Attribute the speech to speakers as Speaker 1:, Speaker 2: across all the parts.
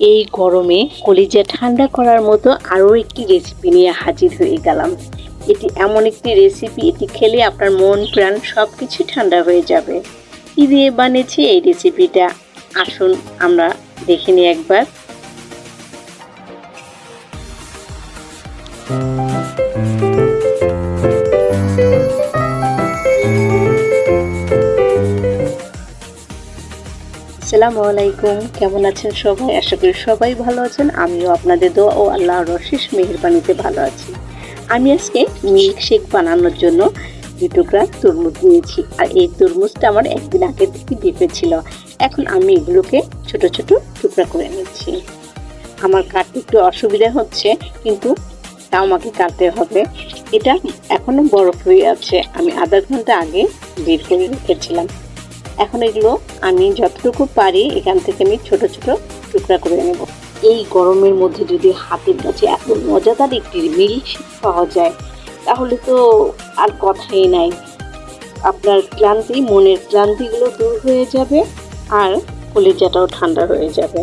Speaker 1: এই গরমে কলিজা ঠান্ডা করার মতো আরও একটি রেসিপি নিয়ে হাজির হয়ে গেলাম। এটি এমন একটি রেসিপি এটি খেলে আপনার মন, প্রাণ সব কিছু ঠান্ডা হয়ে যাবে। কী দিয়ে বানিয়েছি এই রেসিপিটা আসুন আমরা দেখে নিই একবার। আসসালামু আলাইকুম। কেমন আছেন সবাই? আশা করি সবাই ভালো আছেন। আমিও আপনাদের দোয়া ও আল্লাহর অশেষ মেহেরবানিতে ভালো আছি। আমি আজকে মিল্ক শেক বানানোর জন্য দু টুকরা তরমুজ নিয়েছি। আর এই তরমুজটা আমার একদিন আগে থেকে ডিপে ছিল। এখন আমি এগুলোকে ছোট ছোট টুকরা করে নিচ্ছি। আমার কাটতে একটু অসুবিধা হচ্ছে, কিন্তু তাও আমাকে কাটতে হবে। এটা এখনও বরফ হয়ে আছে। আমি আধা ঘণ্টা আগে বের করে রেখেছিলাম। এখন এগুলো আমি যতটুকু পারি এখান থেকে আমি ছোট ছোট টুকরা করে নেব। এই গরমের মধ্যে যদি হাতের কাছে এত মজাদার একটি মিল্ক পাওয়া যায়, তাহলে তো আর কথাই নাই। আপনার ক্লান্তি, মনের ক্লান্তিগুলো দূর হয়ে যাবে আর কলিজাটাও ঠান্ডা হয়ে যাবে।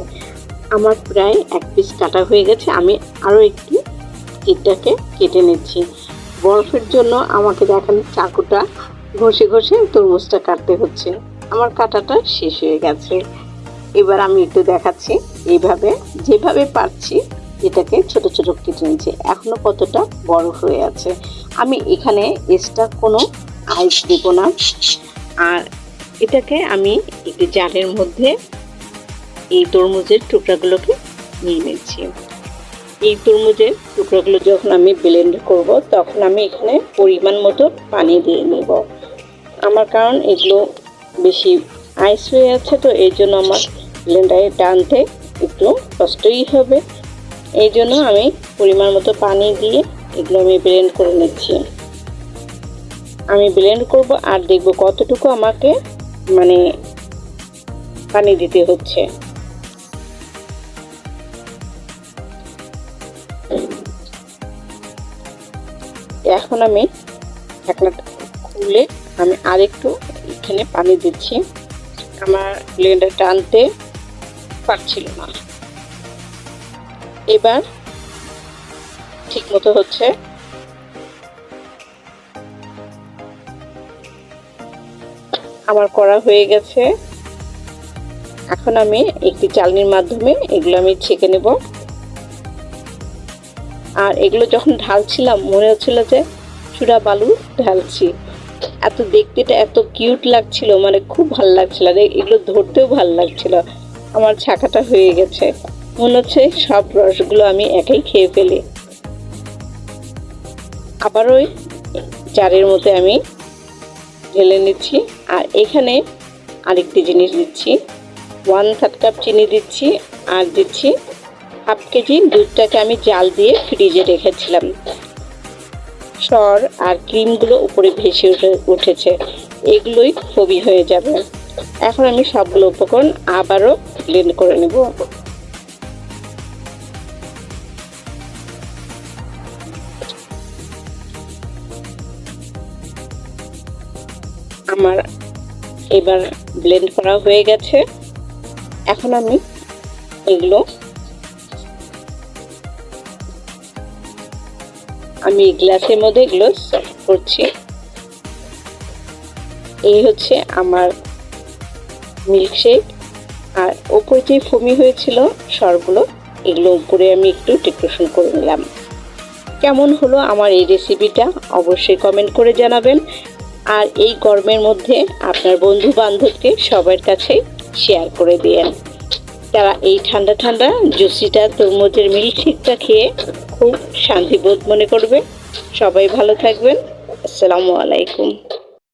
Speaker 1: আমার প্রায় এক পিস কাটা হয়ে গেছে, আমি আরও একটু কেকটাকে কেটে নিচ্ছি। বরফের জন্য আমাকে দেখেন চাকুটা, ঘষে ঘষে তরমুজটা কাটতে হচ্ছে। আমার কাটাটা শেষ হয়ে গেছে। এবার আমি একটু দেখাচ্ছি এইভাবে, যেভাবে পারছি এটাকে ছোট ছোট কেটে নিচ্ছি। এখনও কতটা বড় হয়ে আছে। আমি এখানে এক্সট্রা কোনো আইস দেবো না। আর এটাকে আমি একটি জারের মধ্যে এই তরমুজের টুকরাগুলোকে নিয়ে নিচ্ছি। এই তরমুজের টুকরোগুলো যখন আমি ব্লেন্ড করব, তখন আমি এখানে পরিমাণ মতো পানি দিয়ে নেব। আমার কারণ এগুলো বেশি আইস হয়ে আছে, তো এই জন্য আমার ব্লেন্ডারে টানতে একটু কষ্টই হবে। এই জন্য আমি পরিমাণ মতো পানি দিয়ে এগুলো আমি ব্লেন্ড করে নিচ্ছি। আমি ব্লেন্ড করব আর দেখব কতটুকু আমাকে মানে পানি দিতে হচ্ছে। এখন আমি ঢাকনাটা খুলে আমি আরেকটু এখানে পানি দিচ্ছি। আমার ব্লেন্ডার টানতে পারছিল না। এবার ঠিক মতো হচ্ছে। আমার করা হয়ে গেছে। এখন আমি একটি চালনির মাধ্যমে এগুলো আমি ছেঁকে নেব। আর এগুলো যখন ঢালছিলাম, মনে হচ্ছিল যে চূড়া বালু ঢালছি। এত দেখতে এত কিউট লাগছিল মানে খুব ভালো লাগছিল, আর এগুলো ধরতেও ভালো লাগছিল। আমার ছাকাটা হয়ে গেছে। মনে হচ্ছে সব রসগুলো আমি একাই খেয়ে ফেলি। আবার ওই চারের মধ্যে আমি ঢেলে নিচ্ছি, আর এখানে আরেকটি জিনিস দিচ্ছি। ওয়ান থার্ড কাপ চিনি দিচ্ছি, আর দিচ্ছি হাফ কেজি দুধটাকে আমি জাল দিয়ে ফ্রিজে রেখেছিলাম। সর আর ক্রিমগুলো উপরে ভেসে উঠে, উঠেছে। এগুলোই ছবি হয়ে যাবে। এখন আমি সবগুলো উপকরণ আবারও ব্লেন্ড করে নেব। আমার এবার ব্লেন্ড করা হয়ে গেছে। এখন আমি এগুলো আমি গ্লাসের মধ্যে এগুলো সার্ভ করছি। এই হচ্ছে আমার মিল্কশেক আর ওপরে যে ফমি হয়েছিল, সরগুলো, এগুলো উপরে আমি একটু ডেকোরেশন করে নিলাম। কেমন হলো আমার এই রেসিপিটা অবশ্যই কমেন্ট করে জানাবেন। আর এই গরমের মধ্যে আপনার বন্ধু বান্ধবকে সবার কাছে শেয়ার করে দিয়েন। তারা এই ঠান্ডা ঠান্ডা জুসিটা তরমুজের মিল্কশেকটা খেয়ে খুব শান্তিবোধ মনে করবে সবাই ভালো থাকবেন। আসসালামু আলাইকুম।